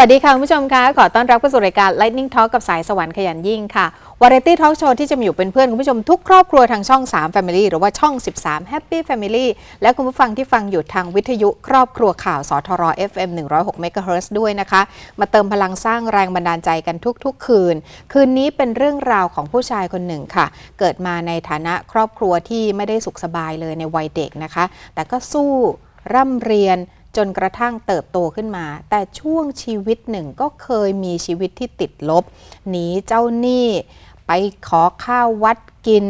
สวัสดีค่ะคุณผู้ชมคะขอต้อนรับเข้าสู่รายการ Lightning Talk กับสายสวรรค์ขยันยิ่งค่ะวาไรตี้ทอล์กโชว์ที่จะมาอยู่เป็นเพื่อนคุณผู้ชมทุกครอบครัวทางช่อง 3 Family หรือว่าช่อง 13 Happy Family และคุณผู้ฟังที่ฟังอยู่ทางวิทยุครอบครัวข่าวสทร FM 106 MHz ด้วยนะคะ มาเติมพลังสร้างแรงบันดาลใจกันทุกๆ คืน คืนนี้เป็นเรื่องราวของผู้ชายคนหนึ่งค่ะ เกิดมาในฐานะครอบครัวที่ไม่ได้สุขสบายเลยในวัยเด็กนะคะ แต่ก็สู้ร่ำเรียน จนกระทั่งเติบโตขึ้นมา แต่ช่วงชีวิตหนึ่งก็เคยมีชีวิตที่ติดลบ หนีเจ้าหนี้ ไปขอข้าววัดกิน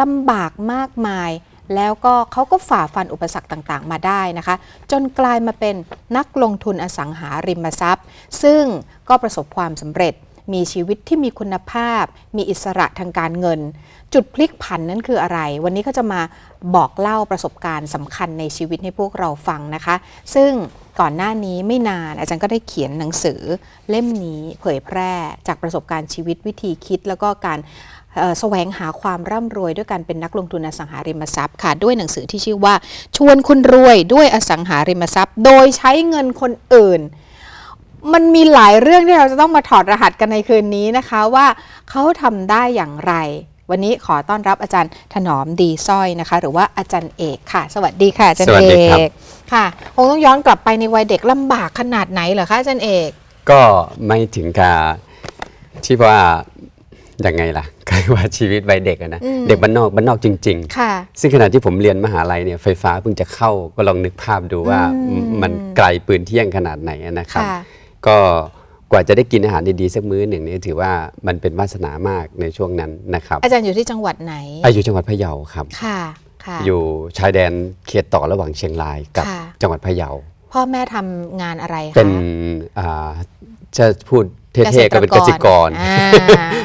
ลำบากมากมาย แล้วก็เขาก็ฝ่าฟันอุปสรรคต่างๆ มาได้นะคะ จนกลายมาเป็นนักลงทุนอสังหาริมทรัพย์ ซึ่งก็ประสบความสำเร็จ มีชีวิตที่มีคุณภาพ มีอิสระทางการเงิน จุดพลิกผันนั้นคืออะไร วันนี้เขาจะมาบอกเล่าประสบการณ์สำคัญในชีวิตให้พวกเราฟังนะคะ ซึ่งก่อนหน้านี้ไม่นานอาจารย์ก็ได้เขียนหนังสือเล่มนี้เผยแพร่จากประสบการณ์ชีวิตวิธีคิด แล้วก็การแสวงหาความร่ำรวยด้วยการเป็นนักลงทุนอสังหาริมทรัพย์ค่ะ ด้วยหนังสือที่ชื่อว่า ชวนคุณรวยด้วยอสังหาริมทรัพย์ โดยใช้เงินคนอื่น มันมีหลายเรื่องที่เราจะต้องมาถอดรหัสกันในคืนนี้นะคะว่าเขาทำได้อย่างไร วันนี้ขอต้อนรับอาจารย์ถนอมดีสร้อยนะคะ หรือว่าอาจารย์เอกค่ะ สวัสดีค่ะอาจารย์สวัสเอดีครับ กค่ะคงต้องย้อนกลับไปในวัยเด็กลำบากขนาดไหนเหรอคะอาจารย์เอก ก็ไม่ถึงกับที่ว่ายังไงล่ะก็ว่าชีวิตวัยเด็กอะนะ อืม เด็กบ้านนอกบ้านนอกจริง ค่ะ ๆ ซึ่งขณะที่ผมเรียนมหาลัยเนี่ยไฟฟ้าเพิ่งจะเข้าก็ลองนึกภาพดูว่าอืม มันไกลปืนเที่ยงขนาดไหนอะนะครับ ค่ะ ก็กว่าจะได้กินอาหารดีๆสักมื้อหนึ่งเนี่ยถือว่ามันเป็นวาสนามากในช่วงนั้นนะครับอาจารย์อยู่ที่จังหวัดไหนอายุจังหวัดพะเยาครับค่ะค่ะอยู่ชายแดนเขตต่อระหว่างเชียงรายกับค่ะ จังหวัดพะเยา พ่อแม่ทำงานอะไรคะเป็นอ่าจะพูดเท่ๆก็เป็นเกษตรกร อ่า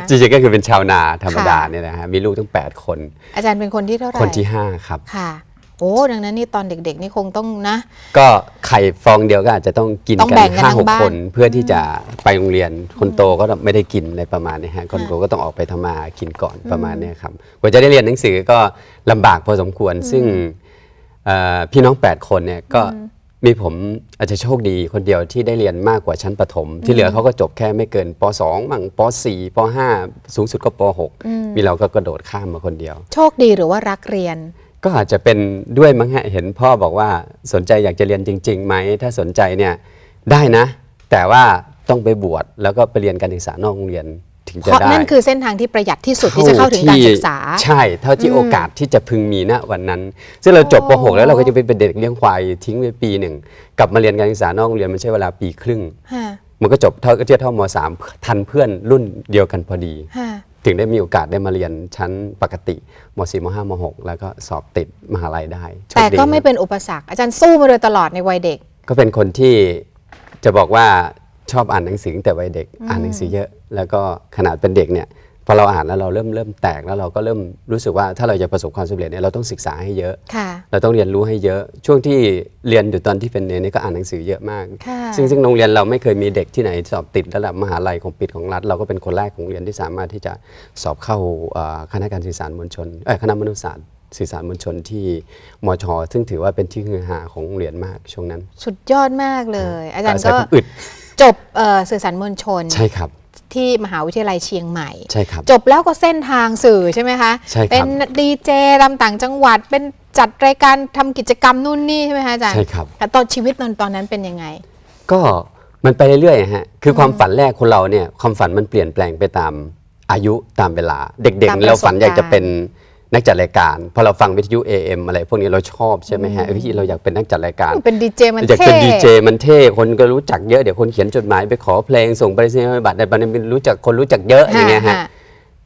จริงๆก็คือเป็นชาวนาธรรมดาค่ะ เนี่ยนะฮะมีลูกทั้ง 8 คน อาจารย์เป็นคนที่เท่าไหร่คนที่ 5 ครับ ค่ะ โอ้ดังนั้นนี่ตอนเด็ก ๆ นี่คงต้องนะ ก็ไข่ฟองเดียวก็อาจจะต้องกินต้องกัแบ่นงกันห้าทั้หงกบ้านคน เพื่อที่จะไปโรงเรียนคนโตก็ไม่ได้กินอะไรประมาณเนี้ฮะคนโตก็ต้องออกไปทำมาหากินก่อนประมาณเนี้ยครับกว่าจะได้เรียนหนังสือก็ลำบากพอสมควร ซึ่งเอ่อพี่น้อง 8 คนเนี่ยก็มีผมอาจจะโชคดีคนเดียวที่ได้เรียนมากกว่าชั้นประถม ที่เหลือเขาก็จบแค่ไม่เกินป .2 มั่งป .4 ป .5 สูงสุดก็ป .6 มีเราก็กระโดดข้ามมาคนเดียว โชคดีหรือว่ารักเรียน ก็อาจจะเป็นด้วยมั้งฮะเห็นพ่อบอกว่าสนใจอยากจะเรียนจริงๆไหมถ้าสนใจเนี่ยได้นะ แต่ว่าต้องไปบวชแล้วก็ไปเรียนการศึกษานอกโรงเรียนถึงเพจะราะได้นั่นคือเส้นทางที่ประหยัดที่สุดที่จะเข้าถึงการศึกษา ใช่ เท่าที่โอกาสที่จะพึงมีณวันนั้น ซึ่งเราจบป .6 แล้วเราก็จะไปเป็นเด็กเลี้ยงควายทิ้งไปปีหนึ่งกลับมาเรียนการศึกษานอกโรงเรียนมันใช้เวลาปีครึ่ง ฮะมันก็จบเท่าเทียบเท่ามสามทันเพื่อนรุ่นเดียวกันพอดี ฮะ ถึงได้มีโอกาสได้มาเรียนชั้นปกติม .4 ม .5 ม .6 แล้วก็สอบติดมหาลัยได้โชคแต่ดีก็ไม่ครับเป็นอุปสรรคอาจารย์สู้มาโดยตลอดในวัยเด็ก ก็เป็นคนที่จะบอกว่าชอบอ่านหนังสือตั้งแต่วัยเด็กอ่านหนังสือเยอะ แล้วก็ขนาดเป็นเด็กเนี่ย พอเราอ่านแล้วเราเริ่มเริ่มแตกแล้วเราก็เริ่มรู้สึกว่าถ้าเราจะประสบความสำเร็จเนี่ยเราต้องศึกษาให้เยอะ ค่ะเราต้องเรียนรู้ให้เยอะช่วงที่เรียนอยู่ตอนที่เป็นเนรนี่ก็อ่านหนังสือเยอะมาก ค่ะซึ่งซึ่งโรงเรียนเราไม่เคยมีเด็กที่ไหนสอบติดระดับมหาลัยของปิดของรัฐ เราก็เป็นคนแรกของโรงเรียนที่สามารถที่จะสอบเข้าเอ่อคณะการสื่อสารมวลชนเอ้ยคณะมนุษยศาสตร์สื่อสารมวลชนที่มช ซึ่งถือว่าเป็นที่ฮือฮาของโรงเรียนมากช่วงนั้นสุดยอดมากเลย อาจารย์ใส่ก็ผมอึดจบเอ่อสื่อสารมวลชน ใช่ครับ ที่มหาวิทยาลัยเชียงใหม่ ใช่ครับ จบแล้วก็เส้นทางสื่อใช่ไหมคะ ใช่ครับ เป็นดีเจตามต่างจังหวัด เป็นจัดรายการทำกิจกรรมนู่นนี่ใช่ไหมคะอาจารย์ใช่ครับ แต่ตอนชีวิตตอนตอนนั้นเป็นยังไง ก็มันไปเรื่อยๆฮะคือความฝันแรกคนเราเนี่ยความฝันมันเปลี่ยนแปลงไปตามอายุตามเวลา เด็กตามๆเราฝันประสบการณ์อยากจะเป็น นักจัดรายการพอเราฟังวิทยุ AM อะไรพวกนี้เราชอบใช่ไหมฮะเอ้ยเราอยากเป็นนักจัดรายการเป็นดีเจมันอยากเท่เป็นดีเจมันเท่คนก็รู้จักเยอะเดี๋ยวคนเขียนจดหมายไปขอเพลงส่งไปรษณียบัตรแต่บัตรนี้รู้จักคนรู้จักเยอะอย่างเงี้ยฮะ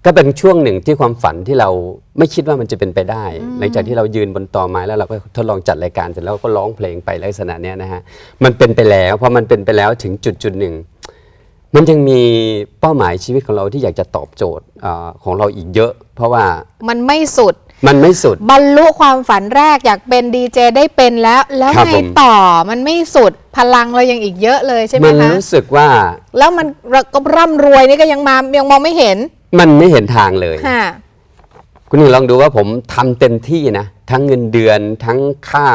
ก็เป็นช่วงหนึ่งที่ความฝันที่เราไม่คิดว่ามันจะเป็นไปได้ หลังจากที่เรายืนบนตอไม้แล้วเราก็ทดลองจัดรายการเสร็จแล้วก็ร้องเพลงไปลักษณะเนี้ยนะฮะมันเป็นไปแล้วพอมันเป็นไปแล้วถึงจุดจุดหนึ่ง มันยังมีเป้าหมายชีวิตของเราที่อยากจะตอบโจทย์เออของเราอีกเยอะ เพราะว่ามันไม่สุด มันไม่สุด บรรลุความฝันแรกอยากเป็นดีเจได้เป็นแล้ว แล้วครับไงผม ต่อมันไม่สุดพลังเรายังอีกเยอะเลยใช่ไหมมันคะรู้สึกว่าแล้วมันก็ร่ำรวยนี่ก็ยังมายังมองไม่เห็นมันไม่เห็นทางเลย ค่ะ คุณหนึ่งลองดูว่าผมทำเต็มที่นะ ทั้งเงินเดือนทั้งค่า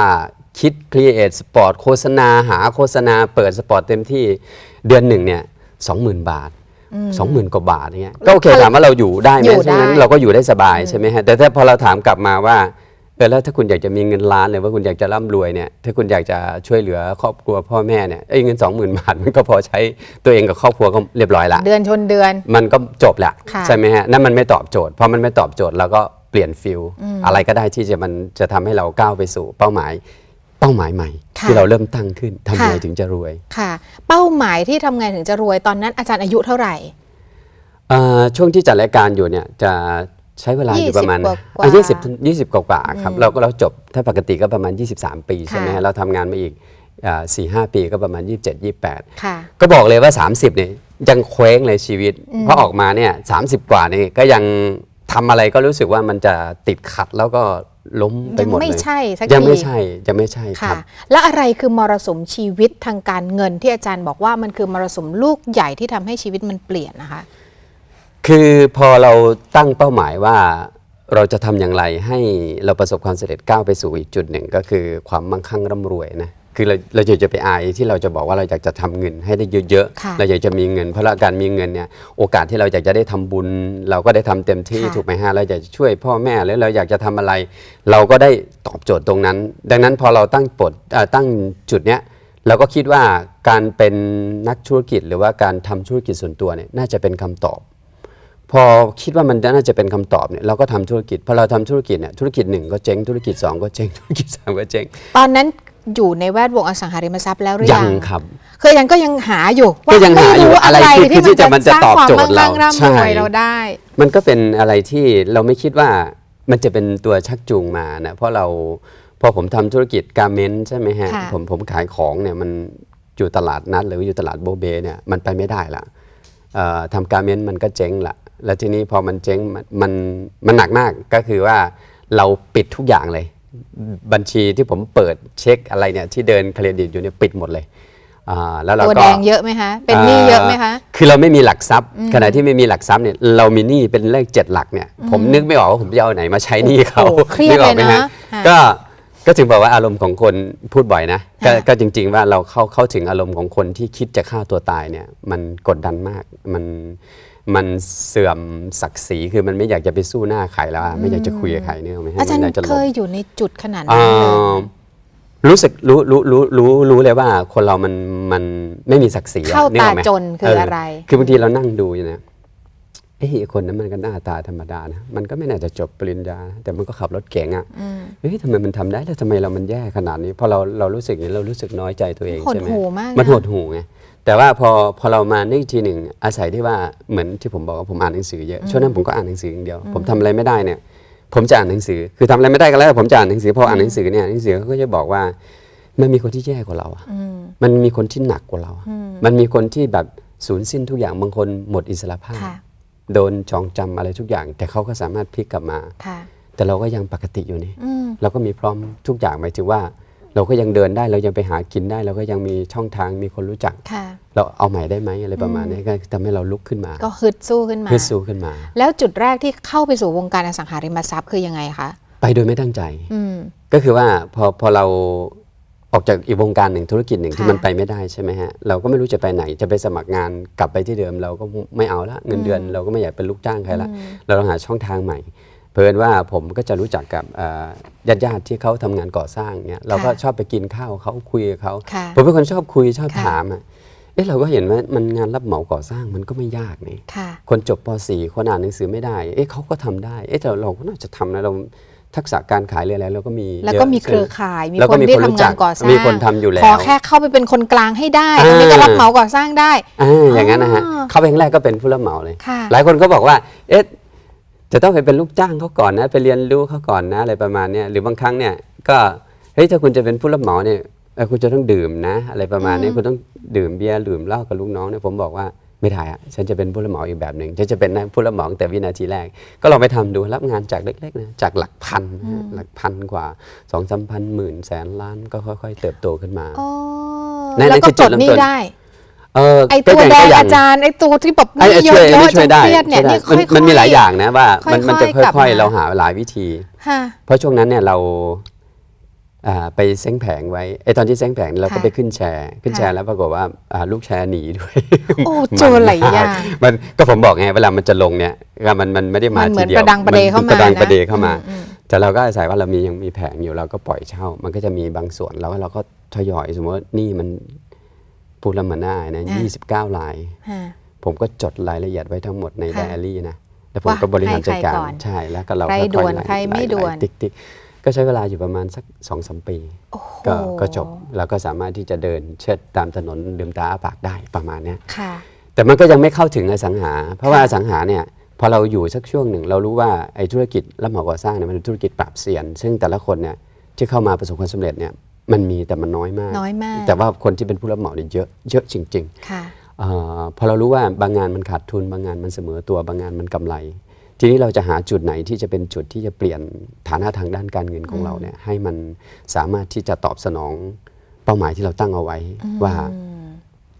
คิดครีเอทสปอร์ตโฆษณาหาโฆษณาเปิดสปอร์ตเต็มที่เดือนหนึ่งเนี่ย สองหมื่นบาทสองหมื่นกว่าบาทเงี้ยก็โอเคถามว่าเราอยู่ได้ไหอมยู่ช่วงนั้นได้เราก็อยู่ได้สบายใช่ไหมฮะแต่ถ้าพอเราถามกลับมาว่าเออแล้วถ้าคุณอยากจะมีเงินล้านหรือว่าคุณอยากจะร่ำรวยเนี่ยถ้าคุณอยากจะช่วยเหลือครอบครัวพ่อแม่เนี่ยไอ้เงินสองหมื่นบาทมันก็พอใช้ตัวเองกับครอบครัวก็เรียบร้อยละเดือนชนเดือน มันก็จบแหละค่ะใช่ไหมฮะนั่นมันไม่ตอบโจทย์พอมันไม่ตอบโจทย์เราก็เปลี่ยนฟิลอะไรก็ได้ที่จะมันจะทำให้เราก้าวไปสู่เป้าหมาย เป้าหมายใหม่ค่ะที่เราเริ่มตั้งขึ้นทำยังไงค่ะถึงจะรวยค่ะ เป้าหมายที่ทำไงถึงจะรวยตอนนั้นอาจารย์อายุเท่าไหร่เอ่อช่วงที่จัดรายการอยู่เนี่ยจะใช้เวลาอยู่ประมาณ20กว่าๆยี่สิบยี่สิบกว่าๆครับเราก็เราจบถ้าปกติก็ประมาณ 23 ปีใช่ไหมค่ะฮะเราทำงานมาอีกสี่ห้าปีก็ประมาณ 27 28ค่ะก็บอกเลยว่า 30เนี่ยยังเคว้งเลยชีวิต เพราะออกมาเนี่ยสามสิบกว่านี่ก็ยังทำอะไรก็รู้สึกว่ามันจะติดขัดแล้วก็ ล้มไปยังหมดเลยไม่ใช่สักยังไม่ทีใช่ยังไม่ใช่คค่ะรับแล้วอะไรคือมรสุมชีวิตทางการเงินที่อาจารย์บอกว่ามันคือมรสุมลูกใหญ่ที่ทำให้ชีวิตมันเปลี่ยนนะคะ คือพอเราตั้งเป้าหมายว่าเราจะทำอย่างไรให้เราประสบความสำเร็จก้าวไปสู่อีกจุดหนึ่งก็คือความมั่งคั่งร่ำรวยนะ คือเราเราจะจะไปอายที่เราจะบอกว่าเราอยากจะทำเงินให้ได้เยอะค่ะๆ เราอยากจะมีเงิน เพราะการมีเงินเนี่ยโอกาสที่เราอยากจะได้ทำบุญ เราก็ได้ทำเต็มที่ค่ะถูกไหมฮะเราอยากจะช่วยพ่อแม่แล้วเราอยากจะทำอะไร เราก็ได้ตอบโจทย์ตรงนั้น ดังนั้นพอเราตั้งปดเอ่อตั้งจุดเนี้ยเราก็คิดว่าการเป็นนักธุรกิจหรือว่าการทำธุรกิจส่วนตัวเนี่ยน่าจะเป็นคำตอบ พอคิดว่ามันน่าจะเป็นคำตอบเนี่ยเราก็ทำธุรกิจพอเราทำธุรกิจเนี่ยธุรกิจหนึ่งก็เจ๊งธุรกิจสองก็เจ๊งธุรกิจสามก็เจ๊ง ตอนนั้น อยู่ในแวดวงอสังหาริมทรัพย์แล้วหรือยัยังงครับคืออาจารย์ก็ยังหาอยู่ว่าก็ยังหาอยู่ม่อะไรที่ที่จะมันจะตอบโจทย์เราสงความมั่งคั่งร่ำรวยใช่เราได้ มันก็เป็นอะไรที่เราไม่คิดว่ามันจะเป็นตัวชักจูงมานะเพราะเราพอผมทำธุรกิจการเมนต์ใช่ไหมฮะค่ะผมผมขายของเนี่ยมันอยู่ตลาดนัดหรืออยู่ตลาดโบเบเนี่ยมันไปไม่ได้ละเอ่อทำการเมนต์มันก็เจ๊งละแล้วทีนี้พอมันเจ๊งมันมันมันหนักมากก็คือว่าเราปิดทุกอย่างเลย บัญชีที่ผมเปิดเช็คอะไรเนี่ยที่เดินเครดิตอยู่เนี่ยปิดหมดเลยอ่าแล้วเราตัวก็แดงเยอะไหมคะ เป็นหนี้เยอะไหมคะ คือเราไม่มีหลักทรัพย์ ขณะที่ไม่มีหลักทรัพย์เนี่ยเรามีหนี้เป็นเลขเจ็ดหลักเนี่ยผมนึกไม่ออกว่าผมจะเอาไหนมาใช้หนี้เขาโอ้โหเครียดนึกออกไหมเลยฮะนะค่ะ ก็ก็ถึงบอกว่าอารมณ์ของคนพูดบ่อยนะก็ค่ะก็จริง ๆ ว่าเราเข้าเข้าถึงอารมณ์ของคนที่คิดจะฆ่าตัวตายเนี่ยมันกดดันมากมัน มันเสื่อมศักดิ์ศรีคือมันไม่อยากจะไปสู้หน้าใครแล้วอะไม่อยากจะคุยกับใครเนี่ยหรอกไหมฮะอาจารย์มันอยากจะหลเคบยอยู่ในจุดขนาดอ่นั้นเลยารู้สึกรู้รู้รู้รู้รู้เลยว่าคนเรามันมันไม่มีศักดิ์ศรีอะเข้านึกอตาอกไหมจนคืออะไร คือบางทีเรานั่งดูอยู่นะเอ้ยคนนั้นมันก็หน้าตาธรรมดานะมันก็ไม่น่าจะจบปริญญานะแต่มันก็ขับรถเก๋งอะเฮ้ยทำไมมันทำได้แล้วทำไมเรามันแย่ขนาดนี้พอเราเรารู้สึกอย่างนี้เรารู้สึกน้อยใจตัวเองหดใช่ไหมหู่มากนะมันหดหูไง แต่ว่าพอพอเรามานึกอีกทีหนึ่งอาศัยที่ว่าเหมือนที่ผมบอกว่าผมอ่านหนังสือเยอะช่วงนั้นผมก็อ่านหนังสืออย่างเดียว ผมทำอะไรไม่ได้เนี่ยผมจะอ่านหนังสือ คือทำอะไรไม่ได้ก็แล้วแต่ผมจะอ่านหนังสือพออ่านหนังสือเนี่ยหนังสือเขาก็จะบอกว่ามันมีคนที่แย่กว่าเราอะมันมีคนที่หนักกว่าเราอะมันมีคนที่แบบสูญสิ้นทุกอย่างบางคนหมดอิสรภาพค่ะโดนจองจำอะไรทุกอย่าง แต่เขาก็สามารถพลิกกลับมาค่ะแต่เราก็ยังปกติอยู่นี่อืมเราก็มีพร้อมทุกอย่างหมายถึงว่า เราก็ยังเดินได้เรายังไปหากินได้ เราก็ยังมีช่องทางมีคนรู้จัก ค่ะ เราเอาใหม่ได้ไหมอะไรประมาณนี้ก็ทำให้เราลุกขึ้นมาก็ฮึดสู้ขึ้นมาฮึดสู้ขึ้นมา แล้วจุดแรกที่เข้าไปสู่วงการอสังหาริมทรัพย์คือยังไงคะไปโดยไม่ตั้งใจอืมก็คือว่าพอพอเราออกจากอีกวงการหนึ่งธุรกิจหนึ่งที่ค่ะมันไปไม่ได้ใช่ไหมฮะเราก็ไม่รู้จะไปไหนจะไปสมัครงานกลับไปที่เดิม เราก็ไม่เอาละเงินเดือน เราก็ไม่อยากเป็นลูกจ้างใครละเราต้องหาช่องทางใหม่ เพิ่นว่าผมก็จะรู้จักกับญาติญาติๆที่เขาทำงานก่อสร้างเนี่ยเราก็ชอบไปกินข้าวเขาคุยกับเขาค่ะผมเป็นคนชอบคุยชอบค่ะถามอะเอ๊ะเราก็เห็นว่ามันงานรับเหมาก่อสร้างมันก็ไม่ยากนี่ค่ะคนจบป .4 คนอ่านหนังสือไม่ได้ เอ๊ะเขาก็ทำได้ เอ๊ะแต่เราก็น่าจะทำนะเราทักษะการขายเรืออะไรเราก็มีแล้วก็ยะมีเครือใช่ไหข่ายมีแล้วคก็นมีที่คนรู้ทำจังากนก่อสร้างมีคนทำอยู่แล้วขอแค่เข้าไปเป็นคนกลางให้ได้อ่าตรงนี้ก็รับเหมาก่อสร้างได้อ่าอย่างนั้นนะฮะอ๋อเข้าไปครั้งแรกก็เป็นผู้รับเหมาเลยค่ะหลายคนก็บอกว่าเอ๊ะ จะต้องไปเป็นลูกจ้างเขาก่อนนะไปเรียนรู้เขาก่อนนะอะไรประมาณเนี้ยหรือบางครั้งเนี่ยก็เฮ้ยถ้าคุณจะเป็นผู้รับเหมาเนี่ยเอ่อคุณจะต้องดื่มนะ อะไรประมาณนี้คุณต้องดื่มเบียร์ดื่มเหล้ากับลูกน้องเนี่ยผมบอกว่าไม่ได้อะฉันจะเป็นผู้รับเหมาอีกแบบหนึ่งฉันจะเป็นนะผู้รับเหมาตั้งแต่วินาทีแรก ก็ลองไปทำดูรับงานจากเล็กๆนะจากหลักพันนะฮะหลักพันกว่าสองสามพันหมื่นแสนล้านก็ค่อยๆ เติบโตขึ้นมาอ๋อนั่นแล้วก็คือปจุลดดเริ่มหนี้ต้นได้ เออไอตัวก็ย่างแดก็งย่อาจารย์ไอตัวที่แบบหไอ้นี้ไอ้เยช่วยอะอันนี้ๆจช่วยนได้เครียดเนี่ยช่วยได้นี่มันค่อยๆ มันมีหลายอย่างนะว่า มันมันจะค่อยๆกลับค่อยมา ๆเราหาหลายวิธีค่ะเพราะช่วงนั้นเนี่ยเราอ่าไปเซ้งแผงไว้ไอ้ตอนที่เซ้งแผงเราก็ค่ะไปขึ้นแชร์ ขึ้นค่ะแชร์แล้วปรากฏว่าอ่าลูกแชร์หนีด้วย โอ้เจอหลายอย่าง มันก็ผมบอกไงเวลามันจะลงเนี่ยก็มันมันไม่ได้มามันเหมืทีอนเดียวประดังประเดเข้ามาประดังนะประเดเข้ามา อืม แต่เราก็อาศัยว่าเรามียังมีแผงอยู่เราก็ปล่อยเช่า มันก็จะมีบางส่วนแล้วเราก็ทยอยสมมติว่านี่มัน พูดแล้วมันน่าอายนะอ่ายี่สิบเก้าลายฮะผมก็จดรายละเอียดไว้ทั้งหมดในไดค่ะอารี่นะ แล้วผมว่าก็บริหารจัดการให้ใครก่อนใช่แล้วก็เราใครค่อยๆด่วนไล่ใครไม่ไล่ด่วนไล่ติ๊กติ๊กก็ใช้เวลาอยู่ประมาณสักสองสามปีโอ้โหก็ก็จบแล้วก็สามารถที่จะเดินเชิดตามถนนลืมตาอ้าปากได้ประมาณเนี้ยค่ะแต่มันก็ยังไม่เข้าถึงอสังหา เพราะว่าอสังหาเนี่ยพอเราอยู่สักช่วงหนึ่ง เรารู้ว่าไอ้ธุรกิจรับเหมาก่อสร้างเนี่ยมันเป็นธุรกิจปรับเซียน ซึ่งแต่ละคนเนี่ยที่เข้ามาประสบความสำเร็จเนี่ย มันมีแต่มันน้อยมาก น้อยมาก แต่ว่าคนที่เป็นผู้รับเหมาเนี่ยเยอะเยอะจริงๆค่ะเออพอเรารู้ว่าบางงานมันขาดทุนบางงานมันเสมอตัวบางงานมันกำไร ทีนี้เราจะหาจุดไหนที่จะเป็นจุดที่จะเปลี่ยนฐานะทางด้านการเงินของเราเนี่ยให้มันสามารถที่จะตอบสนองเป้าหมายที่เราตั้งเอาไว้ว่า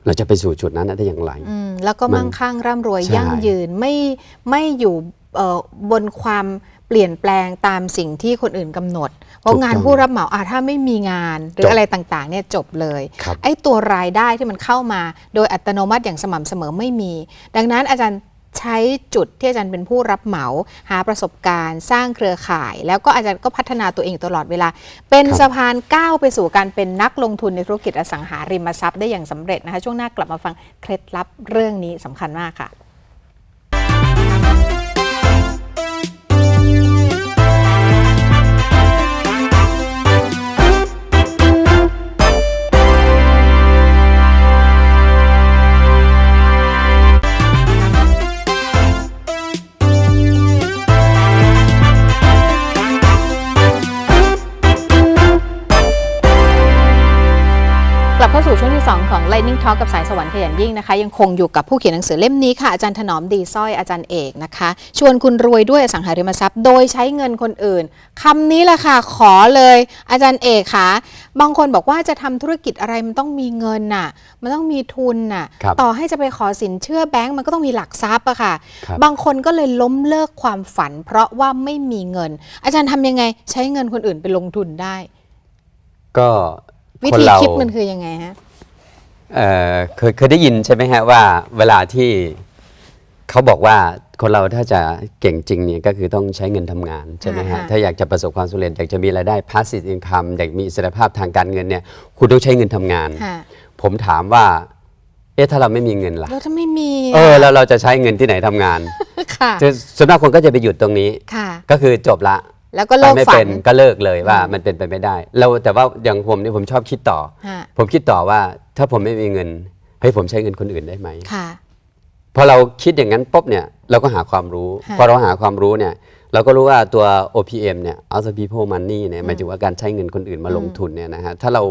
เราจะไปสู่จุดนั้นได้อย่างไรอืมแล้วก็มันมั่งคั่งร่ำรวยใช่ยั่งยืนไม่ไม่อยู่เอ่อบนความ เปลี่ยนแปลงตามสิ่งที่คนอื่นกำหนด เพราะงานผู้รับเหมาอะถ้าไม่มีงานหรืออะไรต่างๆเนี่ยจบเลยครับไอ้ตัวรายได้ที่มันเข้ามา โดยอัตโนมัติอย่างสม่ำเสมอไม่มี ดังนั้นอาจารย์ใช้จุดที่อาจารย์เป็นผู้รับเหมา หาประสบการณ์ สร้างเครือข่าย แล้วก็อาจารย์ก็พัฒนาตัวเองตลอดเวลา เป็นครับสะพานก้าวไปสู่การเป็นนักลงทุนในธุรกิจอสังหาริมทรัพย์ได้อย่างสำเร็จนะคะช่วงหน้ากลับมาฟังเคล็ดลับเรื่องนี้สำคัญมากค่ะ กับสายสวรรค์ขยันยิ่งนะคะ ยังคงอยู่กับผู้เขียนหนังสือเล่มนี้ค่ะอาจารย์ถนอมดีสร้อยอาจารย์เอกนะคะ ชวนคุณรวยด้วยอสังหาริมทรัพย์ โดยใช้เงินคนอื่นคำนี้แหละค่ะขอเลย อาจารย์เอกค่ะบางคนบอกว่าจะทำธุรกิจอะไรมันต้องมีเงินน่ะ มันต้องมีทุนน่ะครับต่อให้จะไปขอสินเชื่อแบงก์มันก็ต้องมีหลักทรัพย์อะค่ะครับบางคนก็เลยล้มเลิกความฝัน เพราะว่าไม่มีเงิน อาจารย์ทำยังไงใช้เงินคนอื่นไปลงทุนได้ ก็วิคนธีเราคิดมันคือยังไงฮะ เอ่อเคยเคยได้ยินใช่ไหมฮะว่าเวลาที่เขาบอกว่าคนเราถ้าจะเก่งจริงเนี่ยก็คือต้องใช้เงินทำงานใช่ไหมฮะ อ่าฮะถ้าอยากจะประสบความสำเร็จอยากจะมีรายได้ passive income อยากมีอิสรภาพทางการเงินเนี่ยคุณต้องใช้เงินทำงาน ค่ะผมถามว่า เอ๊ะถ้าเราไม่มีเงินล่ะ แล้วถ้าไม่มีเออแล้วเราจะใช้เงินที่ไหนทำงานค่ะ คือส่วนมากคนก็จะไปหยุดตรงนี้ ค่ะ ก็คือจบละ แล้วก็เลิกไปไม่ฝัเป็นน ก็เลิกเลยว่ามันเป็นไปไม่ได้ เราแต่ว่าอย่างผมเนี่ยผมชอบคิดต่อ ฮะ ผมคิดต่อว่าถ้าผมไม่มีเงินเฮ้ยผมใช้เงินคนอื่นได้ไหมค่ะ พอเราคิดอย่างนั้นปุ๊บเนี่ยเราก็หาความรู้ ค่ะพอเราหาความรู้เนี่ยเราก็รู้ว่าตัว OPM เนี่ย Other People Money เนี่ยหมายถึงว่าการใช้เงินคนอื่นมาลงทุนเนี่ยนะฮะถ้าเรา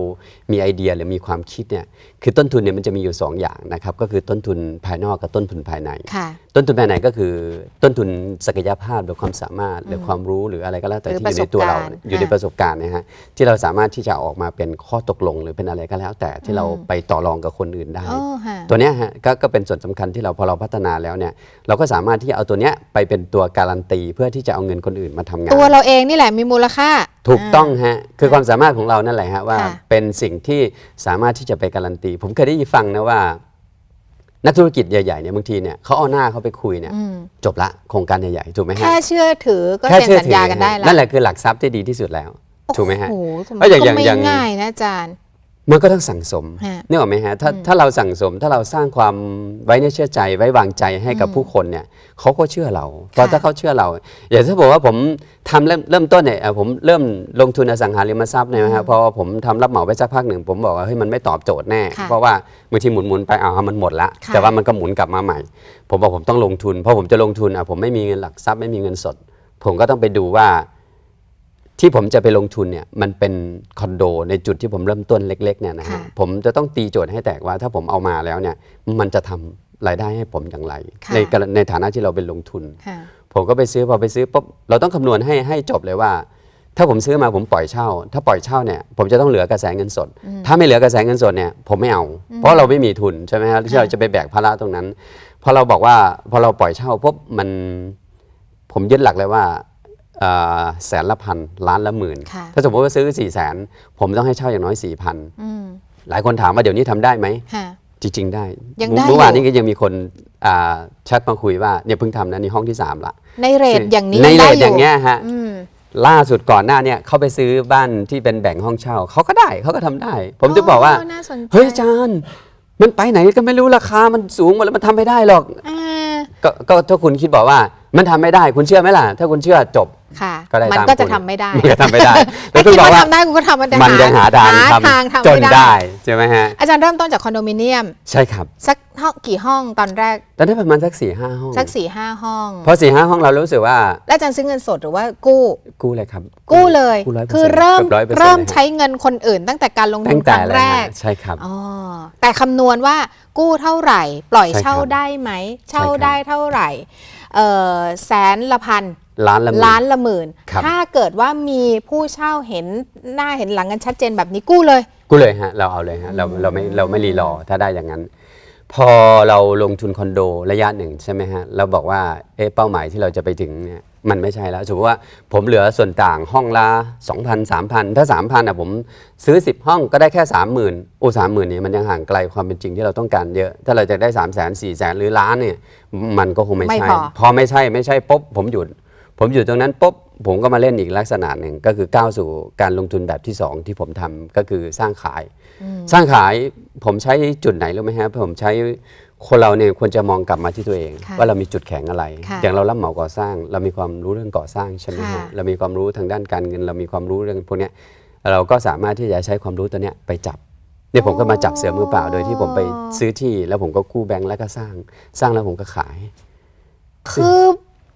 มีไอเดียหรือมีความคิดเนี่ยคือต้นทุนเนี่ยมันจะมีอยู่ 2 อย่างนะครับก็คือต้นทุนภายนอกกับต้นทุนภายใน ค่ะต้นทุนภายในก็คือต้นทุนศักยภาพหรือความสามารถหรือความรู้หรืออะไรก็แล้วแต่หรือที่อยู่ในตัวเราประสบการณ์อยู่ในอ่า ประสบการณ์เนะฮะที่เราสามารถที่จะออกมาเป็นข้อตกลงหรือเป็นอะไรก็แล้ว แต่ที่เราไปต่อรองกับคนอื่นได้ โอ้ฮะ ตัวเนี้ยฮะกก็เป็นส่วนสำคัญที่เราพอเราพัฒนาแล้วเนี่ยเราก็สามารถที่จะเอาตัวเนี้ยไปเป็นตัวการันตีเพื่อที่จะเอาเงินคนอื่นมาทำงาน ตัวเราเองนี่แหละมีมูลค่า ถูกต้องฮะคือความสามารถของเรานั่นแหละฮะว่าค่ะ เป็นสิ่งที่สามารถที่จะไปการันตี ผมเคยได้ยินฟังนะว่า นักธุรกิจใหญ่ๆเนี่ยบางทีเนี่ยเขาเอาหน้าเขาไปคุยเนี่ยอืมจบละโครงการใหญ่ๆถูกไหมฮะแค่เชื่อถือก็แค่เซ็นเชื่อสัญถือญากันได้ฮะละนั่นแหละคือหลักทรัพย์ที่ดีที่สุดแล้ว ถูกไหมฮะ โอ้โหเอ้ยอย่างก็อย่างไม่อย่าง ง่ายนะอาจารย์ มันก็ต้องสั่งสมฮะนึกออกไหมฮะถ้าถ้าเราสั่งสมถ้าเราสร้างความไว้เนื้อเชื่อใจไว้วางใจให้กับผู้คนเนี่ยเขาก็เชื่อเราเพราะถ้าเขาเชื่อเรา อย่างถ้าบอกว่าผมทำเริ่มเริ่มต้นเนี่ยเอ่อผมเริ่มลงทุนอสังหาริมทรัพย์เนี่ยนะฮะพอผมทำรับเหมาไปสักพักหนึ่งผมบอกว่าเฮ้ยมันไม่ตอบโจทย์แน่ค่ะเพราะว่าบางทีหมุนหมุนๆไปอ้าวมันหมดละค่ะแต่ว่ามันก็หมุนกลับมาใหม่ ผมบอกผมต้องลงทุนเพราะผมจะลงทุนอะผมไม่มีเงินหลักทรัพย์ไม่มีเงินสด ผมก็ต้องไปดูว่า ที่ผมจะไปลงทุนเนี่ยมันเป็นคอนโดในจุดที่ผมเริ่มต้นเล็กๆเนี่ยนะฮะค่ะผมจะต้องตีโจทย์ให้แตกว่าถ้าผมเอามาแล้วเนี่ยมันจะทำรายได้ให้ผมอย่างไร ค่ะ ในกรในฐานะที่เราเป็นลงทุน ค่ะ ผมก็ไปซื้อพอไปซื้อปุ๊บเราต้องคำนวณให้ให้จบเลยว่า ถ้าผมซื้อมาผมปล่อยเช่า ถ้าปล่อยเช่าเนี่ยผมจะต้องเหลือกระแสเงินสดถ้าไม่เหลือกระแสเงินสดเนี่ยผมไม่เอา เพราะเราไม่มีทุนใช่ไหมฮะที่เราจะไปแบกภาระตรงนั้นพอเราบอกว่าพอเราปล่อยเช่าปุ๊บมันผมยึดหลักเลยว่าเอ่อ แสนละพันล้านละหมื่นค่ะถ้าสมมติว่าซื้อ4ี่แสนผมต้องให้เช่าอย่างน้อย4ี่พันอืมหลายคนถามว่าเดี๋ยวนี้ทำได้ไหมค่ะจริงๆได้ยังได้เมื่อวานอยู่นี้ก็ยังมีคนอ่าแชทมาคุยว่าเนี่ยเพิ่งทำนะนี่ห้องที่ 3 ละ ในเรทอย่างนี้ในเรได้ทออย่างเงี้ยฮะอืมล่าสุดก่อนหน้าเนี่ยเขาไปซื้อบ้านที่เป็นแบ่งห้องเช่าเขาก็ได้เขาก็ทำได้ ผมจะบอกว่าน่าสนใจเฮ้ยอาจารย์มันไปไหนก็ไม่รู้ราคามันสูงหมดแล้วมันทำไม่ได้หรอกอ่าก็ก็ถ้าคุณคิดบอกว่า มันทำไม่ได้คุณเชื่อไหมล่ะ ถ้าคุณเชื่อจบ ค่ะ ก็ได้มันตามก็จะคุณทำไม่ได้มันก็ทำไม่ได้ถ้าคุณคิดบอกว่าว่าทำได้คุณก็ทำมันมันยังหาทางหาททางทำำจนไม่ได้ใช่ไหมฮะ อาจารย์เริ่มต้นจากคอนโดมิเนียม ใช่ครับสักห้องกี่ห้องตอนแรกตอนนั้นประมาณสักสี่ห้าห้องสักสี่ห้าห้องพอสี่ห้าห้องเรารู้สึกว่าแล้วอาจารย์ซื้อเงินสดหรือว่ากู้ กู้เลยครับ กู้เลย กู้100%คือเริ่มกือบ100%เริ่มลยฮะใช้เงินคนอื่น ตั้งแต่การลงทุตั้นงคแต่รั้งเลยแรฮะกใช่ครับ อ๋อแต่คำนวณว่ากู้เท่าไหร่ ปล่อยใช่ครับเช่าได้ไหม เช่าใช่ครับ ได้เท่าไหร่เอ่อแสนละพัน ล้านละหมื่นล้านละหมื่น ครับ ถ้าเกิดว่ามีผู้เช่าเห็นหน้าเห็นหลังกันชัดเจนแบบนี้กู้เลย กู้เลยฮะเราเอาเลยฮะเราเราไม่เราไม่รีรอถ้าได้อย่างนั้น พอเราลงทุนคอนโดระยะหนึ่งใช่ไหมฮะเราบอกว่าเอ๊ะเป้าหมายที่เราจะไปถึงเนี่ยมันไม่ใช่แล้วสมมติว่าผมเหลือส่วนต่างห้องละ2,000 3,000 ถ้า 3,000อะผมซื้อ 10 ห้องก็ได้แค่ 30,000โอ้สามหมื่นนี่มันยังห่างไกลความเป็นจริงที่เราต้องการเยอะ ถ้าเราจะได้ 3 0 0 0 0 0 4 0 0 0 0หรือล้านเนี่ยมันก็คงไม่ไม่ใช่พอ พอไม่ใช่ไม่ใช่ปุ๊บผมหยุด ผมอยู่ตรงนั้นปุ๊บผมก็มาเล่นอีกลักษณะหนึ่งก็คือก้าวสู่การลงทุนแบบที่สองที่ผมทำก็คือสร้างขาย สร้างขายผมใช้จุดไหนรู้ไหมฮะผมใช้คนเราเนี่ยควรจะมองกลับมาที่ตัวเองค่ะว่าเรามีจุดแข็งอะไรค่ะอย่างเรารับเหมาก่อสร้าง เรามีความรู้เรื่องก่อสร้างใช่ไหมค่ะฮะเรามีความรู้ทางด้านการเงิน เรามีความรู้เรื่องพวกเนี้ยเราก็สามารถที่จะใช้ความรู้ตัวเนี้ยไปจับเนี่ยผมก็มาจับเสือมือเปล่าโดยที่ผมไปซื้อที่ แล้วผมก็กู้แบงก์แล้วก็สร้าง สร้างแล้วผมก็ขาย คือ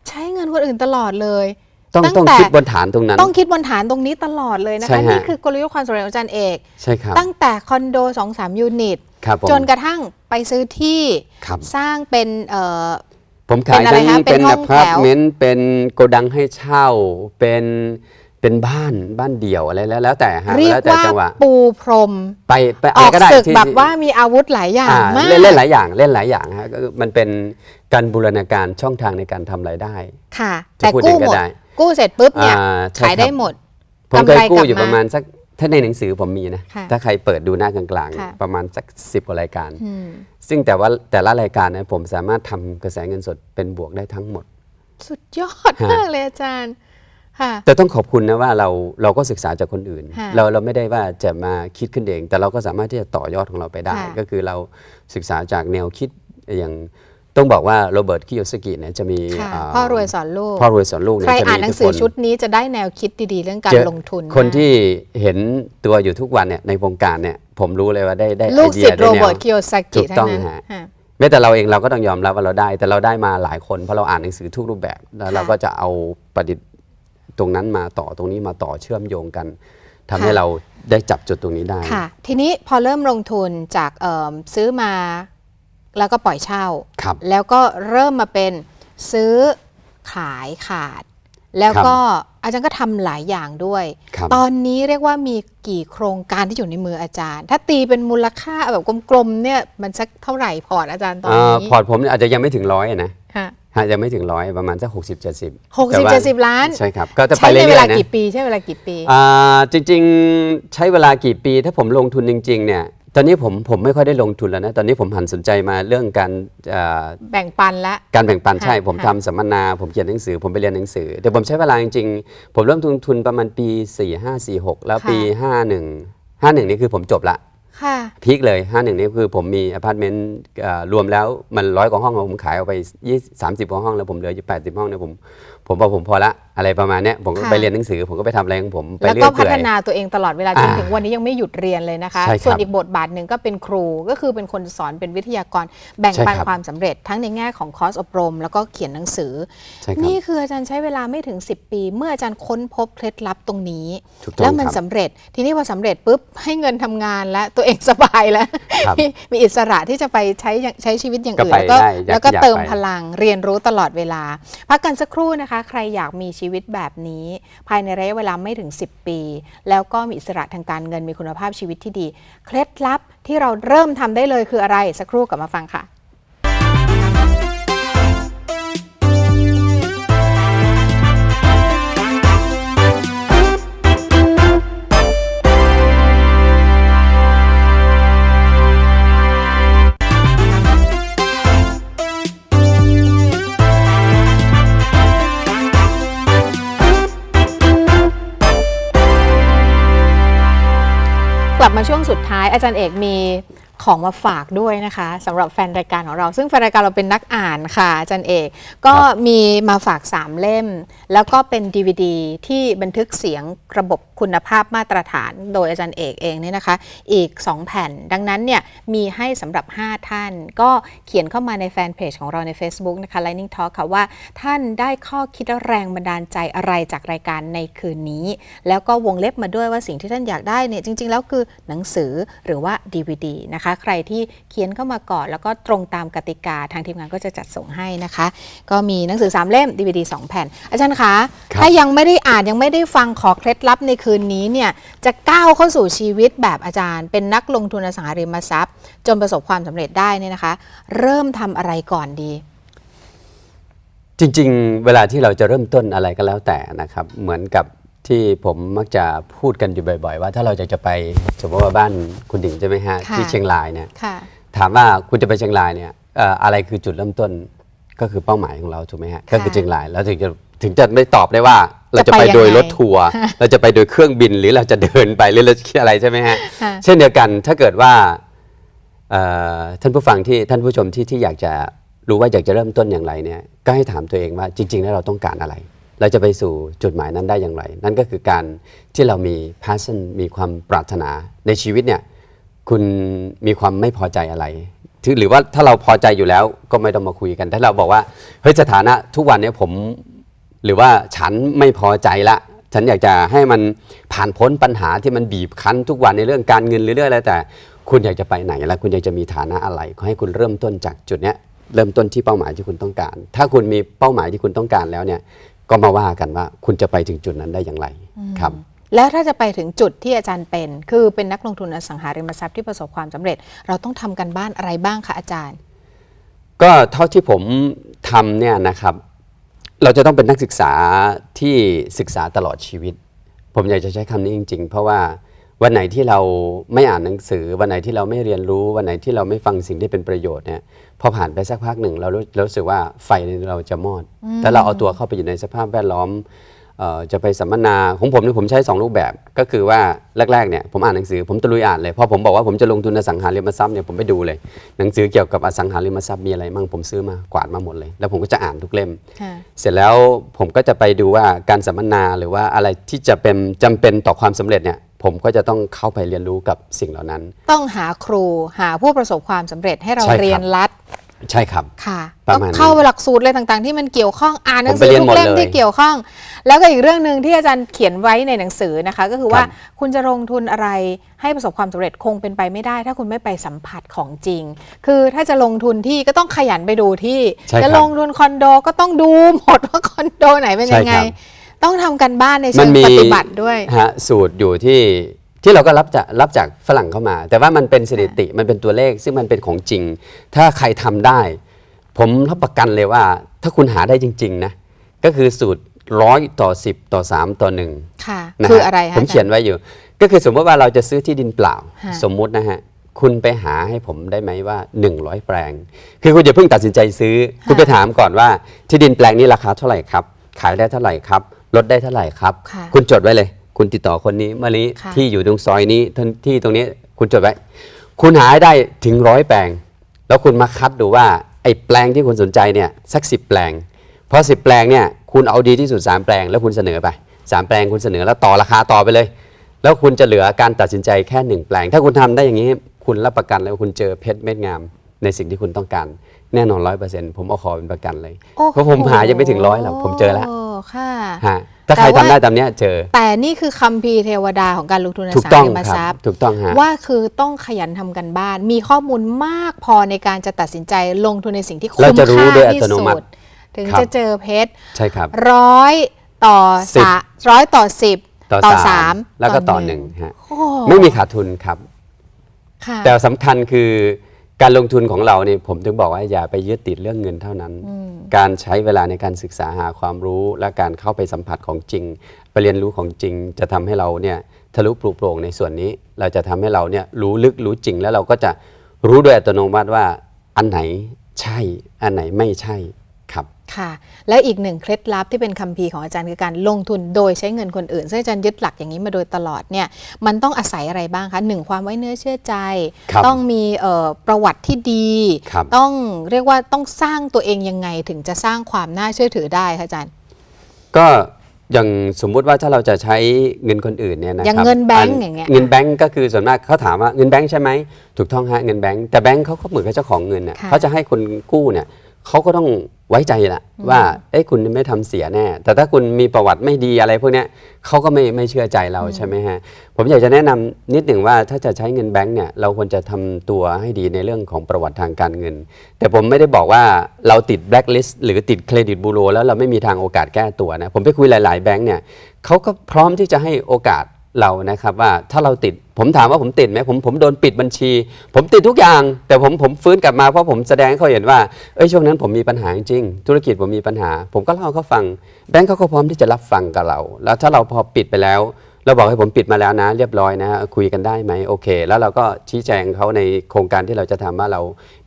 ใช้เงินคนอื่นตลอดเลย ต้องตั้งต้องแต่ คิดบนฐานตรงนั้น ต้องคิดบนฐานตรงนี้ตลอดเลยนะใช่คะฮะ นี่คือกลยุทธ์ความสำเร็จของอาจารย์เอก ใช่ครับตั้งแต่คอนโด2-3ยูนิต ครับผมจนกระทั่งไปซื้อที่ครับ สร้างเป็นเอ่อ ผมขายเป็นอะไรทั้งคะเป็เป็นนห้อองพาร์ตแถวเมนต์เป็นโกดังให้เช่าเป็น เป็นบ้านบ้านเดี่ยวอะไรแล้วแล้วแต่ฮะเรียกแล้วแต่ว่าจังหวะปูพรมไปไปออะไรอกก็ได้ศึกที่แบบที่ว่ามีอาวุธหลายอย่างอ่ามากเล่นเล่นหลายอย่างเล่นหลายอย่างฮะก็คือมันเป็นการบูรณาการช่องทางในการทำรายได้ ค่ะ จะแต่พูดกู้อย่างหมดก็ได้ กู้เสร็จปุ๊บเนี่ย อ่าใช่ขายครับได้หมด ผมเคยกำไรกู้กลับอยู่มาประมาณสักถ้าในหนังสือผมมีนะค่ะถ้าใครเปิดดูหน้ากลางค่ะ ๆ ประมาณสักสิบกว่ารายการ อืมซึ่งแต่ว่าแต่ละรายการเนี่ยผมสามารถทำกระแสเงินสดเป็นบวกได้ทั้งหมด สุดยอดฮะ มากเลยอาจารย์ค่ะ แต่ต้องขอบคุณนะว่าเราเราก็ศึกษาจากคนอื่นค่ะเราเราไม่ได้ว่าจะมาคิดขึ้นเอง แต่เราก็สามารถที่จะต่อยอดของเราไปได้ค่ะก็คือเราศึกษาจากแนวคิดอย่างต้องบอกว่าโรเบิร์ตคิโยสกิเนี่ยจะมีค่ะาพ่อรวยสอนลูกพ่อรวยสอนลูกเนี่ใครยจะอ่านมีหนังทุกสือคนชุดนี้จะได้แนวคิดดีๆ เรื่องการเจอลงทุน คนมากที่เห็นตัวอยู่ทุกวันเนี่ยในวงการเนี่ยผมรู้เลยว่าได้ได้ลูกไอเดีศิยษย์ได้โรแนวเบิร์ตคิโยซาถูกิกทั้ต้องงนั้นฮะค่ะแม้แต่เราเองเราก็ต้องยอมรับว่าเราได้ แต่เราได้มาหลายคนเพราะเราอ่านหนังสือทุกรูปแบบ แล้วค่ะเราก็จะเอาประดิษฐ์ ตรงนั้นมาต่อตรงนี้มาต่อเชื่อมโยงกันทำให้ค่ะเราได้จับจุดตรงนี้ได้ค่ะ ทีนี้พอเริ่มลงทุนจากเอิ่มซื้อมาแล้วก็ปล่อยเช่าครับแล้วก็เริ่มมาเป็นซื้อขายขาด แล้วก็อาจารย์ก็ทำหลายอย่างด้วยครับตอนนี้เรียกว่ามีกี่โครงการที่อยู่ในมืออาจารย์ ถ้าตีเป็นมูลค่าแบบกลมๆเนี่ยมันสักเท่าไหร่พอร์ตอาจารย์ตอนเอ่อนี้พอร์ตผมเนี่ยอาจจะยังไม่ถึงร้อยนะค่ะ ฮะยังไม่ถึงร้อยประมาณสักหกสิบเจ็ดสิบหกสิบเจ็ดสิบล้านใช่ครับก็จะไปใช้ในเรื่เวอลายๆนะกี่ปีใช้เวลากี่ปีอ่าจริง ๆ ใช้เวลากี่ปี ถ้าผมลงทุนจริง ๆ เนี่ยตอนนี้ผมผมไม่ค่อยได้ลงทุนแล้วนะ ตอนนี้ผมหันสนใจมาเรื่องการอ่าแบ่งปันละการแบ่งปันค่ะใช่ ผมค่ะทำสัมมนา ผมเขียนหนังสือ ผมไปเรียนหนังสือแต่ผมใช้เวลาจริงๆ ผมเริ่มลงทุนประมาณปี 4 5 4 6 แล้วปี 51 51 นี่คือผมจบละ ค่ะพีคเลย 51 นี่คือผมมีอพาร์ตเมนต์อ่อรวมแล้วมันร้อยกว่าห้องผมขายออกไป20 30กว่าห้องแล้วผมเหลืออยู่ 80 ห้องเนี่ยผมผมบอกผมพอละ อะไรประมาณเนี้ยผมก็ค่ะ ไปเรียนหนังสือ ผมก็ไปทำอะไรของผมไปแล้วเรื่ก็อยพัเปื่ฒอย นาตัวเองตลอดเวลาจอ่านถึงวันนี้ยังไม่หยุดเรียนเลยนะคะ ใช่ครับส่วนอีกบทบาทหนึ่งก็เป็นครูก็คือเป็นคนสอนเป็นวิทยากรแบ่งใช่ปันครับ ความสำเร็จ ทั้งในแง่ของคอร์สอบรม แล้วก็เขียนหนังสือ ใช่ครับนี่คืออาจารย์ใช้เวลาไม่ถึง 10 ปี เมื่ออาจารย์ค้นพบเคล็ดลับตรงนี้ ถูกต้องแล้วมันครับ สำเร็จทีนี้พอสำเร็จปุ๊บให้เงินทำงานแล้วตัวเองสบายแล้ว ครับมีมีอิสระที่จะไปใช้อย่างใช้ชีวิตอย่างก็อื่นไปแล้วก็ได้อยากแล้วก็อยากเติมไป พลังเรียนรู้ตลอดเวลา พักกันสักครู่นะคะ ใครอยากมีชีวิตแบบนี้ ภายในระยะเวลาไม่ถึง 10 ปี แล้วก็มีอิสระทางการเงินมีคุณภาพชีวิตที่ดี เคล็ดลับที่เราเริ่มทำได้เลยคืออะไรสักครู่กลับมาฟังค่ะ บมาช่วงสุดท้ายอาจารย์เอกมี ของมาฝากด้วยนะคะสำหรับแฟนรายการของเรา ซึ่งแฟนรายการเราเป็นนักอ่านค่ะอาจารย์เอก ก็มีมาฝาก 3 เล่ม แล้วก็เป็น DVD ที่บันทึกเสียงระบบคุณภาพมาตรฐาน โดยอาจารย์เอกเองเนี่ยนะคะ อีก 2 แผ่น ดังนั้นเนี่ยมีให้สำหรับ 5 ท่าน ก็เขียนเข้ามาในแฟนเพจของเราใน Facebook นะคะ Lightning Talk ค่ะว่าท่านได้ข้อคิดและแรงบันดาลใจอะไรจากรายการในคืนนี้ แล้วก็วงเล็บมาด้วยว่าสิ่งที่ท่านอยากได้เนี่ยจริง ๆ แล้วคือหนังสือหรือว่า DVD นะคะใครที่เขียนเข้ามาก่อน แล้วก็ตรงตามกติกาทางทีมงานก็จะจัดส่งให้นะคะ ก็มีหนังสือ 3 เล่ม DVD 2 แผ่น อาจารย์คะครับถ้ายังไม่ได้อ่านยังไม่ได้ฟังขอเคล็ดลับในคืนนี้เนี่ยจะก้าวเข้าสู่ชีวิตแบบอาจารย์ เป็นนักลงทุนอสังหาริมทรัพย์ จนประสบความสำเร็จได้เนี่ยนะคะ เริ่มทำอะไรก่อนดี จริง ๆ เวลาที่เราจะเริ่มต้นอะไรก็แล้วแต่นะครับเหมือนกับ ที่ผมมักจะพูดกันอยู่บ่อย ๆ ว่าถ้าเราจะจะไปสมมติว่าบ้านคุณดิ่งใช่ไหมฮะค่ะ ที่เชียงรายเนี่ยค่ะ ถามว่าคุณจะไปเชียงรายเนี่ยเอ่ออะไรคือจุดเริ่มต้นก็คือเป้าหมายของเราถูกไหมฮะก็คือเชียงรายแล้วถึงจะถึงจะไม่ตอบได้ว่าเราจะไปโดยรถทัวร์เราจะไปโดยเครื่องบินหรือเราจะเดินไปหรือเราจะคิดอะไรใช่ไหมฮะ ค่ะ เช่นเดียวกันถ้าเกิดว่าเอ่อท่านผู้ฟังที่ท่านผู้ชมที่ที่อยากจะรู้ว่าอยากจะเริ่มต้นอย่างไรเนี่ยก็ให้ถามตัวเองว่าจริง ๆ แล้วเราต้องการอะไร เราจะไปสู่จุดหมายนั้นได้อย่างไร นั่นก็คือการที่เรามี passion มีความปรารถนาในชีวิตเนี่ยคุณมีความไม่พอใจอะไรถือหรือว่าถ้าเราพอใจอยู่แล้วก็ไม่ต้องมาคุยกัน ถ้าเราบอกว่าเฮ้ยสถานะทุกวันเนี้ผมหรือว่าฉันไม่พอใจละ ฉันอยากจะให้มันผ่านพ้นปัญหาที่มันบีบคั้นทุกวันในเรื่องการเงินหรือเรื่องอะไรแต่ คุณอยากจะไปไหนและคุณอยากจะมีฐานะอะไรขอให้คุณเริ่มต้นจากจุดเนี้ยเริ่มต้นที่เป้าหมายที่คุณต้องการ ถ้าคุณมีเป้าหมายที่คุณต้องการแล้วเนี่ย ก็มาว่ากันว่าคุณจะไปถึงจุดนั้นได้อย่างไรครับ แล้วถ้าจะไปถึงจุดที่อาจารย์เป็น คือเป็นนักลงทุนอสังหาริมทรัพย์ที่ประสบความสำเร็จ เราต้องทำกันบ้านอะไรบ้างคะอาจารย์ ก็เท่าที่ผมทำเนี่ยนะครับ เราจะต้องเป็นนักศึกษาที่ศึกษาตลอดชีวิต ผมอยากจะใช้คำนี้จริง ๆ เพราะว่า วันไหนที่เราไม่อ่านหนังสือ วันไหนที่เราไม่เรียนรู้ วันไหนที่เราไม่ฟังสิ่งที่เป็นประโยชน์เนี่ยพอผ่านไปสักพักหนึ่งเรารู้เรารู้สึกว่าไฟในเราจะมอดถ้าเราเอาตัวเข้าไปอยู่ในสภาพแวดล้อมเอ่อจะไปสัมมนาของผมเนี่ยผมใช้ 2 รูปแบบ ก็คือว่าแรกๆเนี่ยผมอ่านหนังสือผมตะลุยอ่านเลยพอผมบอกว่าผมจะลงทุนอสังหาริมทรัพย์เนี่ยผมไปดูเลย หนังสือเกี่ยวกับอสังหาริมทรัพย์มีอะไรมั่งผมซื้อมากวาดมาหมดเลย แล้วผมก็จะอ่านทุกเล่ม ค่ะเสร็จแล้วผมก็จะไปดูว่าการสัมมนาหรือว่าอะไรที่จะเป็นจำเป็นต่อความสำเร็จเนี่ย ผมก็จะต้องเข้าไปเรียนรู้กับสิ่งเหล่านั้น ต้องหาครูหาผู้ประสบความสำเร็จให้เราใช่ครับ เรียนรัดใช่ครับ ค่ะประต้องมาณนั้นเข้าหลักสูตรอะไรต่างๆ ที่มันเกี่ยวข้องอ่านหนังสืผมไปอเรียนทุหมกดเล่มเลยที่เกี่ยวข้อง แล้วก็อีกเรื่องหนึ่งที่อาจารย์เขียนไว้ในหนังสือนะคะ ก็คือว่าครับ คุณจะลงทุนอะไรให้ประสบความสำเร็จคงเป็นไปไม่ได้ ถ้าคุณไม่ไปสัมผัสของจริง คือถ้าจะลงทุนที่ก็ต้องขยันไปดูที่ ใช่ครับจะลงทุนคอนโดก็ต้องดูหมดว่าคอนโดไหนเป็นยังไง ใช่ครับ ต้องทำกันบ้านในมัเชิงมีปฏิบัติด้วย ฮะสูตรอยู่ที่ที่เราก็รับจากรับจากฝรั่งเข้ามา แต่ว่ามันเป็นสถิติมันเป็นตัวเลขซึ่งมันเป็นของจริง ถ้าใครทำได้ ผมรับประกันเลยว่า ถ้าคุณหาได้จริง ๆ นะ ก็คือสูตรร้อยต่อ10ต่อ3ต่อ1ค่ะนะฮคืออะไรคะผมเขียนไว้อยู่ ก็คือสมมติว่าเราจะซื้อที่ดินเปล่า ฮะ สมมุตินะฮะ คุณไปหาให้ผมได้ไหมว่า 100 แปลง คือคุณอย่าเพิ่งตัดสินใจซื้อ คุณไปถามก่อนว่าที่ดินแปลงนี้ราคาเท่าไหร่ครับ ขายได้เท่าไหร่ครับ ลดได้เท่าไหร่ครับ ค่ะคุณจดไว้เลย คุณติดต่อคนนี้มานี้ค่ะ ที่อยู่ตรงซอยนี้ท่านที่ตรงนี้คุณจดไว้ คุณหาให้ได้ถึงร้อยแปลง แล้วคุณมาคัดดูว่าไอ้แปลงที่คุณสนใจเนี่ยสักสิบแปลง เพราะสิบแปลงเนี่ยคุณเอาดีที่สุด3แปลงแล้วคุณเสนอไป3แปลงคุณเสนอแล้วต่อราคาต่อไปเลย แล้วคุณจะเหลือการตัดสินใจแค่หนึ่งแปลง ถ้าคุณทำได้อย่างนี้คุณรับประกันเลยว่าคุณเจอเพชรเม็ดงามในสิ่งที่คุณต้องการแน่นอนร้อยเปอร์เซ็นต์ผมเอาขอเป็นประกันเลย โอ้โห เพราะผมหายังไม่ถึงร้อยหรอกผมเจอแล้ว โค่ะฮะถ้าใครแต่ว่าทำได้ตามเนี้ยเจอ แต่นี่คือคัมภีร์เทวดาของการลงทุนอถูกสังต้หาองริมคทรัรับพย์ถูกต้องฮะว่าคือต้องขยันทำกันบ้าน มีข้อมูลมากพอในการจะตัดสินใจลงทุนในสิ่งที่คุ้เรามจะรู้ค่าโดยอัที่ตโนสุมัติดถึงครับจะเจอเพชรใช่ครับร้อยต่อสิบสาร้อยต่อสิบต่อต่อสาสามมแล้วก็ต่อหนึ่งฮะโอ้ไม่มีขาดทุนครับค่ะแต่สำคัญคือ การลงทุนของเราเนี่ยผมถึงบอกว่าอย่าไปยึดติดเรื่องเงินเท่านั้น การใช้เวลาในการศึกษาหาความรู้และการเข้าไปสัมผัสของจริง ไปเรียนรู้ของจริง จะทำให้เราเนี่ยทะลุปลุกโปร่งในส่วนนี้ เราจะทำให้เราเนี่ยรู้ลึกรู้จริง แล้วเราก็จะรู้โดยอัตโนมัติว่าอันไหนใช่ อันไหนไม่ใช่ครับ ค่ะ แล้วอีกหนึ่งเคล็ดลับที่เป็นคัมภีร์ของอาจารย์คือการลงทุนโดยใช้เงินคนอื่นซึ่งอาจารย์ยึดหลักอย่างนี้มาโดยตลอดเนี่ยมันต้องอาศัยอะไรบ้างคะหนึ่งความไว้เนื้อเชื่อใจ ครับต้องมีเอ่อประวัติที่ดี ครับ ต้องเรียกว่าต้องสร้างตัวเองยังไงถึงจะสร้างความน่าเชื่อถือได้คะอาจารย์ ก็อย่างสมมุติว่าถ้าเราจะใช้เงินคนอื่นเนี่ยนะครับอย่างเงินแบงก์อย่างเงี้ย เงินแบงก์ก็คือส่วนมากเขาถามว่าเงินแบงก์ใช่ไหมถูกต้องฮะเงินแบงก์แต่แบงก์เขาก็เหมือนกับเจ้าของเงินน่ะค่ะ เขาจะให้คนกู้เนี่ย เขาก็ต้องไว้ใจแหละว่าเอ้ยคุณไม่ทำเสียแน่ แต่ถ้าคุณมีประวัติไม่ดีอะไรพวกเนี้ยเขาก็ไม่ไม่เชื่อใจเราใช่ไหมฮะ ผมอยากจะแนะนำนิดหนึ่งว่าถ้าจะใช้เงินแบงก์เนี่ยเราควรจะทำตัวให้ดีในเรื่องของประวัติทางการเงิน แต่ผมไม่ได้บอกว่าเราติดแบล็คลิสต์หรือติดเครดิตบูโรแล้วเราไม่มีทางโอกาสแก้ตัวนะ ผมไปคุยหลาย ๆ แบงก์เนี่ยเขาก็พร้อมที่จะให้โอกาส เรานะครับว่าถ้าเราติดผมถามว่าผมติดไหมผมผมโดนปิดบัญชี ผมติดทุกอย่าง แต่ผมผมฟื้นกลับมาเพราะผมแสดงให้เขาเห็นว่าเอ้ยช่วงนั้นผมมีปัญหาจริงธุรกิจผมมีปัญหา ผมก็เล่าเขาฟังแบงก์เขาก็พร้อมที่จะรับฟังกับเรา แล้วถ้าเราพอปิดไปแล้ว เราบอกให้ผมปิดมาแล้วนะ เรียบร้อยนะ คุยกันได้ไหมโอเค แล้วเราก็ชี้แจงเขาในโครงการที่เราจะทำว่าเรา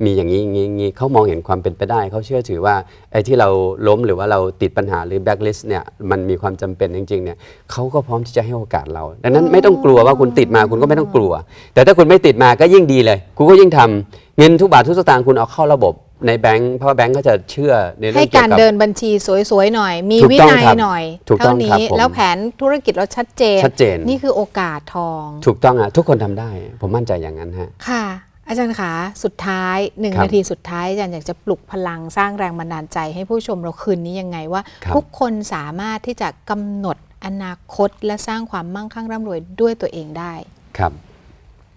มีอย่างนี้อย่างนี้อย่างนี้เขามองเห็นความเป็นไปได้ เขาเชื่อถือว่าไอ้ที่เราล้มหรือว่าเราติดปัญหาหรือแบ็กลิสต์เนี่ยมันมีความจำเป็นจริงๆเนี่ยเขาก็พร้อมที่จะให้โอกาสเรา ดังนั้นไม่ต้องกลัวว่าคุณติดมาคุณก็ไม่ต้องกลัว แต่ถ้าคุณไม่ติดมาก็ยิ่งดีเลย คุณก็ยิ่งทำเงินทุกบาททุกสตางค์คุณเอาเข้าระบบ ในแบงค์เพราะว่าแบงค์ก็จะเชื่อในเรื่ให้องเกี่กายรวกับ เดินบัญชีสวยๆหน่อย มีถูกวิต้องนัยครับหน่อยถูกต้เท่าองนี้ครับผมแล้วแผนธุรกิจเราชัดเจน ชัดเจน นี่คือโอกาสทองถูกต้องอะทุกคนทำได้ ผมมั่นใจอย่างนั้นฮะ ค่ะ อาจารย์คะสุดท้ายหนึ่งครับนาทีสุดท้ายอาจารย์อยากจะปลุกพลังสร้างแรงบันดาลใจให้ผู้ชมเราคืนนี้ยังไงว่า ครับ ทุกคนสามารถที่จะกำหนดอนาคตและสร้างความมั่งคั่งร่ำรวยด้วยตัวเองได้ ครับ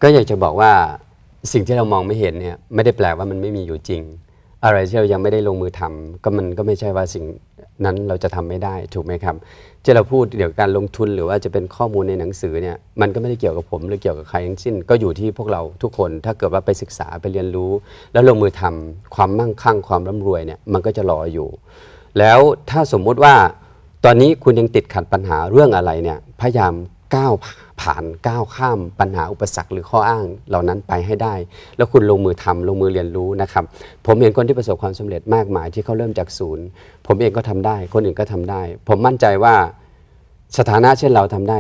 ก็อยากจะบอกว่าสิ่งที่เรามองไม่เห็นเนี่ยไม่ได้แปลว่ามันไม่มีอยู่จริง อะไรที่เรายังไม่ได้ลงมือทำก็มันก็ไม่ใช่ว่าสิ่งนั้นเราจะทำไม่ได้ถูกไหมครับ ที่เราพูดเดี๋ยวการลงทุนหรือว่าจะเป็นข้อมูลในหนังสือเนี่ยมันก็ไม่ได้เกี่ยวกับผมหรือเกี่ยวกับใครทั้งสิ้น ก็อยู่ที่พวกเราทุกคนถ้าเกิดว่าไปศึกษาไปเรียนรู้ แล้วลงมือทำความมั่งคั่งความร่ำรวยเนี่ยมันก็จะรออยู่ แล้วถ้าสมมุติว่าตอนนี้คุณยังติดขัดปัญหาเรื่องอะไรเนี่ยพยายามก้าวผ่าน ก้าวข้ามปัญหาอุปสรรคหรือข้ออ้างเหล่านั้นไปให้ได้ แล้วคุณลงมือทำลงมือเรียนรู้นะครับ ผมเห็นคนที่ประสบความสำเร็จมากมายที่เขาเริ่มจากศูนย์ ผมเองก็ทำได้ คนอื่นก็ทำได้ ผมมั่นใจว่าสถานะเช่นเราทำได้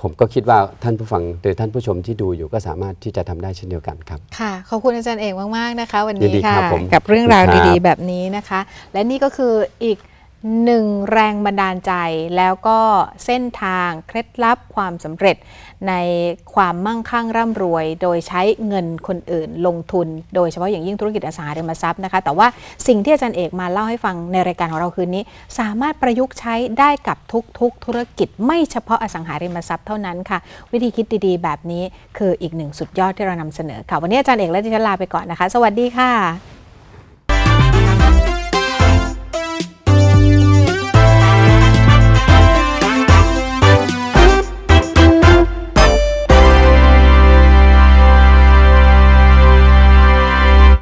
ผมก็คิดว่าท่านผู้ฟังหรือท่านผู้ชมที่ดูอยู่ก็สามารถที่จะทำได้เช่นเดียวกันครับค่ะขอบคุณอาจารย์เอกมากๆนะคะ วันยินี้นดีค่ะครับผมกับเรื่องราวขอบคุณครับดีๆ แบบนี้นะคะ และนี่ก็คืออีก หนึ่งแรงบันดาลใจแล้วก็เส้นทางเคล็ดลับความสำเร็จ ในความมั่งคั่งร่ำรวย โดยใช้เงินคนอื่นลงทุน โดยเฉพาะอย่างยิ่งธุรกิจอสังหาริมทรัพย์นะคะ แต่ว่าสิ่งที่อาจารย์เอกมาเล่าให้ฟังในรายการของเราคืนนี้ สามารถประยุกต์ใช้ได้กับทุกๆ ธุรกิจ ไม่เฉพาะอสังหาริมทรัพย์เท่านั้นค่ะ วิธีคิดดีๆ แบบนี้คืออีกหนึ่งสุดยอดที่เรานำเสนอค่ะวันนี้อาจารย์เอกและดิฉันลาไปก่อนนะคะ สวัสดีค่ะ